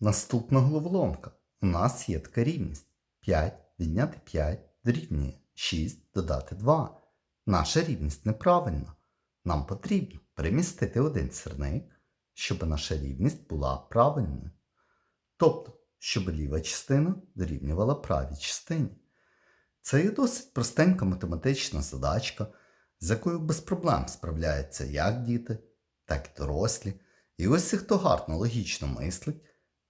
Наступна головоломка. У нас є така рівність. 5 відняти 5 дорівнює 6 додати 2. Наша рівність неправильна. Нам потрібно перемістити один сірник, щоб наша рівність була правильною. Тобто, щоб ліва частина дорівнювала правій частині. Це є досить простенька математична задачка, з якою без проблем справляються як діти, так і дорослі. І усі, хто гарно логічно мислить,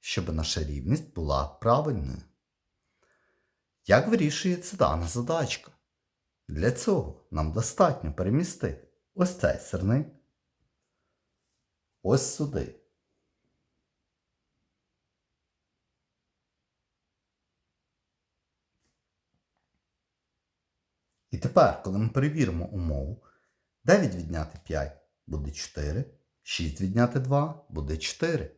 щоб наша рівність була правильною. Як вирішується дана задачка? Для цього нам достатньо перемістити ось цей сирник ось сюди. І тепер, коли ми перевіримо умову, 9 відняти 5 буде 4, 6 відняти 2 буде 4.